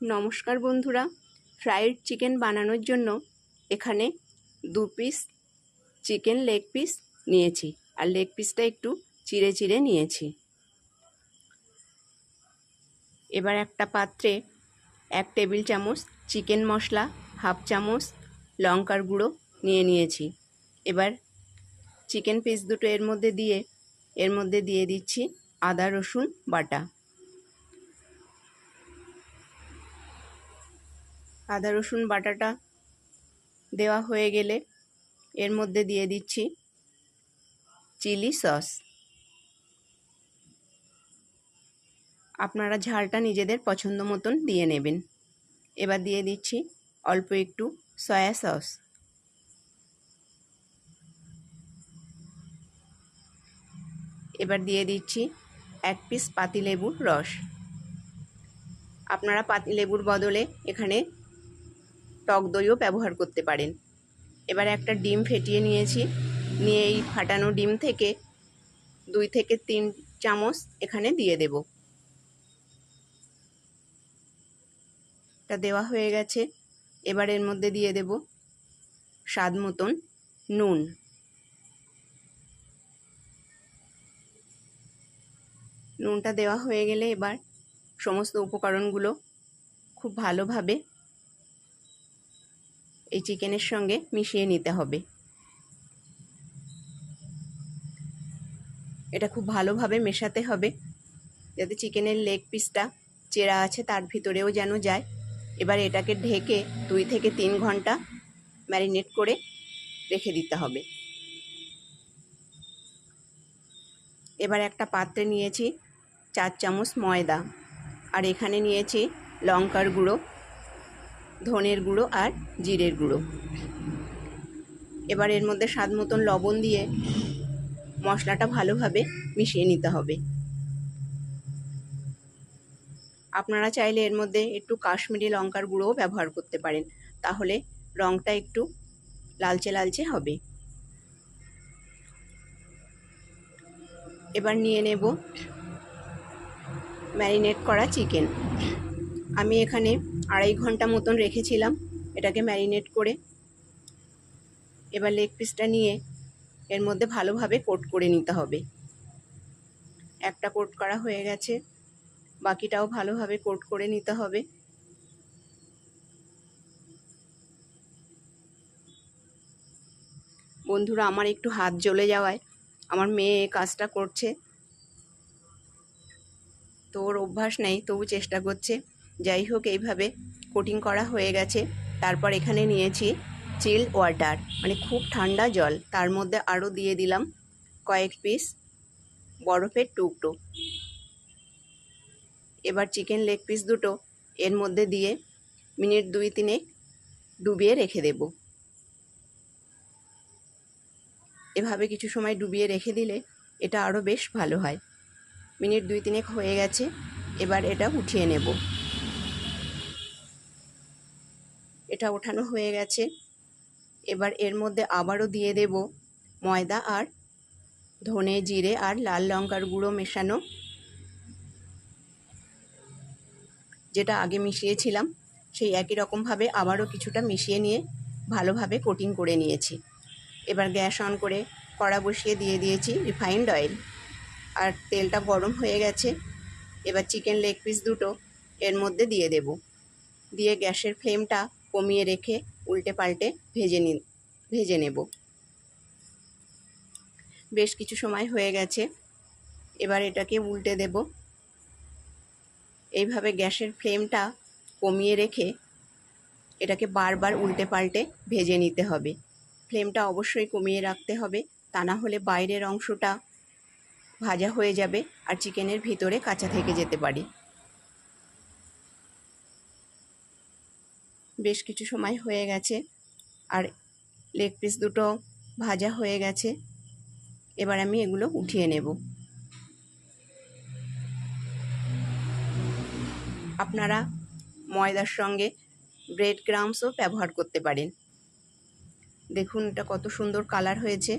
নমস্কার বন্ধুরা fried chicken বানানোর জন্য এখানে দু পিস চিকেন লেগ পিস নিয়েছি। আর লেগ পিসটা একটু চিড়ে চিড়ে নিয়েছি। এবার একটা পাত্রে এক টেবিল চামচ চিকেন মশলা হাফ চামচ লঙ্কার গুঁড়ো নিয়ে নিয়েছি। এবার চিকেন পিস দুটো এর মধ্যে দিয়ে, এর মধ্যে দিয়ে দিচ্ছি আদা, রসুন, বাটা। আদা, রসুন, বাটাটা দেওয়া হয়ে গেলে এর মধ্যে দিয়ে দিচ্ছি চিলি সস। আপনারা ঝালটা নিজেদের পছন্দ মতন দিয়ে নেবেন। এবার দিয়ে দিচ্ছি অল্প একটু সয়া সস। এবার দিয়ে দিচ্ছি এক পিস পাতিলেবুর রস। আপনারা পাতিলেবুর বদলে এখানে টক দইও ব্যবহার করতে পারেন। এবার একটা ডিম ফেটিয়ে নিয়েছি। নিয়ে এই ফাটানো ডিম থেকে দুই থেকে তিন চামচ এখানে দিয়ে দেব। এটা দেওয়া হয়ে গেছে। এবার এর মধ্যে দিয়ে দেব স্বাদ মতন নুন। নুনটা দেওয়া হয়ে গেলে এবার সমস্ত উপকরণগুলো খুব ভালোভাবে এই চিকেনের সঙ্গে মিশিয়ে নিতে হবে। এটা খুব ভালোভাবে মেশাতে হবে, যাতে চিকেনের লেগ পিসটা চেরা আছে তার ভিতরেও যেন যায়। এবার এটাকে ঢেকে দুই থেকে তিন ঘণ্টা ম্যারিনেট করে রেখে দিতে হবে। এবার একটা পাত্রে নিয়েছি চার চামচ ময়দা, আর এখানে নিয়েছি লঙ্কার গুঁড়ো। ধনের গুঁড়ো আর জিরের গুঁড়ো। এবার এর মধ্যে স্বাদ মতন লবণ দিয়ে মশলাটা ভালোভাবে মিশিয়ে নিতে হবে। আপনারা চাইলে এর মধ্যে একটু কাশ্মীরি লঙ্কার গুঁড়োও ব্যবহার করতে পারেন। তাহলে রঙটা একটু লালচে লালচে হবে। এবার নিয়ে নেব ম্যারিনেট করা চিকেন। আমি এখানে আড়াই ঘণ্টা মতন রেখেছিলাম এটাকে ম্যারিনেট করে। এবার লেগ পিসটা নিয়ে এর মধ্যে ভালোভাবে কোট করে নিতে হবে। একটা কোট করা হয়ে গেছে, বাকিটাও ভালোভাবে কোট করে নিতে হবে। বন্ধুরা, আমার একটু হাত জ্বলে যাওয়ায় আমার মেয়ে কাজটা করছে। তো ওর অভ্যাস নেই, তবু চেষ্টা করছে। যাই হোক, এইভাবে কোটিং করা হয়ে গেছে। তারপর এখানে নিয়েছি চিল ওয়াটার মানে খুব ঠান্ডা জল। তার মধ্যে আরও দিয়ে দিলাম কয়েক পিস বরফের টুকটো এবার চিকেন লেগ পিস দুটো, এর মধ্যে দিয়ে মিনিট দুই তিনে ডুবিয়ে রেখে দেব। এভাবে কিছু সময় ডুবিয়ে রেখে দিলে এটা আরও বেশ ভালো হয়। মিনিট দুই তিনেক হয়ে গেছে, এবার এটা উঠিয়ে নেব। এটা ওঠানো হয়ে গেছে। এবার এর মধ্যে আবারও দিয়ে দেব ময়দা আর ধনে জিরে আর লাল লঙ্কার গুঁড়ো মেশানো, যেটা আগে মিশিয়েছিলাম। সেই একই রকমভাবে আবারও কিছুটা মিশিয়ে নিয়ে ভালোভাবে কোটিং করে নিয়েছি। এবার গ্যাস অন করে কড়া বসিয়ে দিয়ে দিয়েছি রিফাইন্ড অয়েল। আর তেলটা গরম হয়ে গেছে, এবার চিকেন লেগ পিস দুটো এর মধ্যে দিয়ে দেব। দিয়ে গ্যাসের ফ্লেমটা কমিয়ে রেখে উল্টে পাল্টে ভেজে নি, ভেজে নেব। বেশ কিছু সময় হয়ে গেছে, এবার এটাকে উল্টে দেব। এইভাবে গ্যাসের ফ্লেমটা কমিয়ে রেখে এটাকে বারবার উল্টে পাল্টে ভেজে নিতে হবে। ফ্লেমটা অবশ্যই কমিয়ে রাখতে হবে, তা না হলে বাইরের অংশটা ভাজা হয়ে যাবে আর চিকেনের ভিতরে কাঁচা থেকে যেতে পারে। বেশ কিছু সময় হয়ে গেছে। আর লেগ পিস দুটো ভাজা হয়ে গেছে। এবার আমি এগুলো উঠিয়ে নেব। আপনারা ময়দার সঙ্গে ব্রেড গ্রামসও ব্যবহার করতে পারেন। দেখুন এটা কত সুন্দর কালার হয়েছে।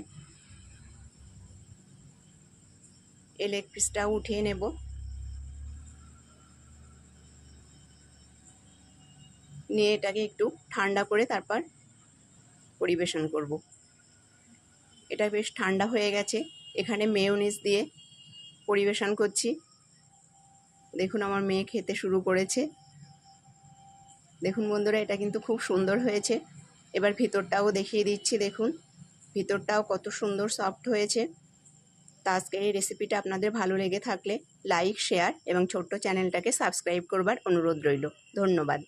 এই লেগ পিসটাও উঠিয়ে নেব। নিয়ে এটাকে একটু ঠান্ডা করে তারপর পরিবেশন করব। এটা বেশ ঠান্ডা হয়ে গেছে। এখানে মেয়োনিজ দিয়ে পরিবেশন করছি। দেখুন আমার মেয়ে খেতে শুরু করেছে। দেখুন বন্ধুরা, এটা কিন্তু খুব সুন্দর হয়েছে। এবার ভিতরটাও দেখিয়ে দিচ্ছি, দেখুন। ভিতরটাও কত সুন্দর সফট হয়েছে। তা আজকের এই রেসিপিটা আপনাদের ভালো লেগে থাকলে লাইক শেয়ার এবং ছোট্ট চ্যানেলটাকে সাবস্ক্রাইব করবার অনুরোধ রইল। ধন্যবাদ।